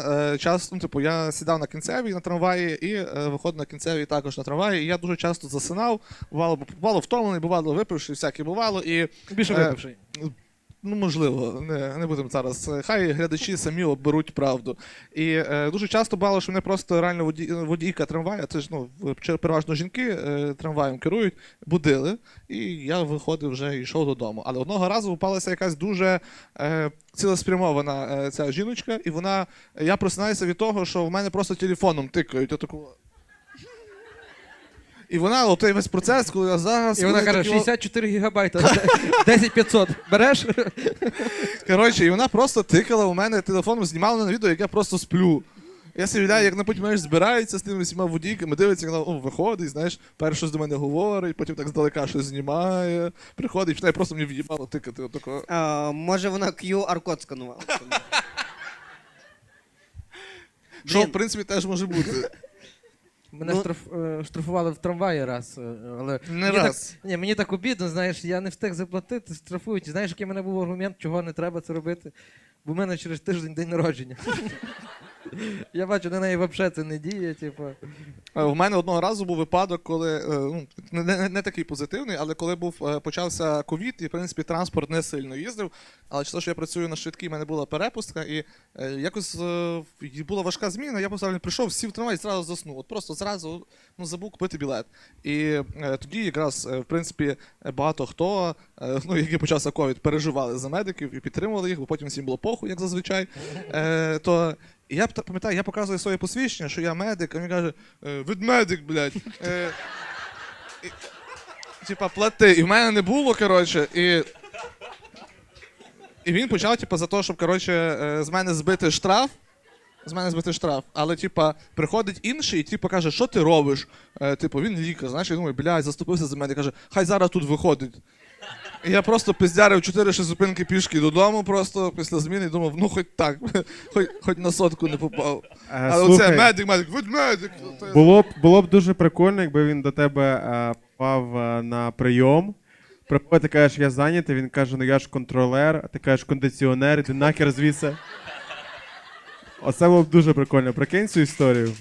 Е, Час, ну, типу, я сідав на кінцевій на трамваї і е, виходив на кінцевій також на трамваї. І я дуже часто засинав. Бувало, бувало втомлений, бувало випивши, всяке бувало. І Більше Е, випивши. Ну, можливо, не, не будемо зараз. Хай глядачі самі оберуть правду. І е, дуже часто бувало, що мене просто реально воді, водійка трамвая, це ж ну, переважно жінки е, трамваєм керують, будили, і я виходив вже і йшов додому. Але одного разу попалася якась дуже е, цілеспрямована е, ця жіночка, і вона. Я просинаюся від того, що в мене просто телефоном тикають. Отаку. І вона, отой весь процес, коли я зараз. І вона коли каже, такі о- 64 гігабайта, 10500. Береш? Коротше, і вона просто тикала у мене телефоном, знімала на відео, як я просто сплю. Я собі як вона потім знаєш, збирається з тими всіма водійками, дивиться, як вона о, виходить, знаєш, перше щось до мене говорить, потім так здалека щось знімає, приходить і починає просто мені в'їбало тикати. Отако. А, може вона QR-код сканувала. Що, Блін. в принципі, теж може бути. Мене Ну- штраф, е, штрафували в трамваї раз, е, але Не мені раз. Так, ні, мені так обідно, знаєш, я не встиг заплатити, штрафують. Знаєш, який в мене був аргумент, чого не треба це робити? Бо в мене через тиждень день народження. Я бачу, на неї взагалі це не діє, типу. Е, У мене одного разу був випадок, коли е, ну, не, не, не такий позитивний, але коли був е, почався ковід, і в принципі транспорт не сильно їздив. Але через те, що я працюю на швидкій, в мене була перепустка, і е, якось е, була важка зміна. Я просто прийшов, сів трамвай і зразу заснув. От просто зразу ну, забув купити білет. І е, тоді якраз е, в принципі багато хто, е, ну який почався ковід, переживали за медиків і підтримували їх, бо потім всім було похуй, як зазвичай. Е, то і я пам'ятаю, я показую своє посвідчення, що я медик, а він каже, «Е, ведмедик, блядь. Е, типа, плати. І в мене не було, коротше, і. І він почав, типа, за те, щоб коротше, е, з мене збити штраф. З мене збити штраф. Але, типа, приходить інший і типу, каже, що ти робиш? Е, типу, він лікар, знаєш, я думаю, блядь, заступився за мене. Каже, хай зараз тут виходить. Я просто пиздярив 4-6 зупинки пішки додому, просто після зміни і думав, ну хоч так, хоч, хоч на сотку не попав. Е, Але слухай, оце медик, медик, ведмедик. то я- було б, було б дуже прикольно, якби він до тебе е, попав е, на прийом. Приходить, ти кажеш, я зайнятий, він каже, ну я ж контролер, а ти кажеш кондиціонер, іди нахер звідси. Оце було б дуже прикольно. Прикинь цю історію.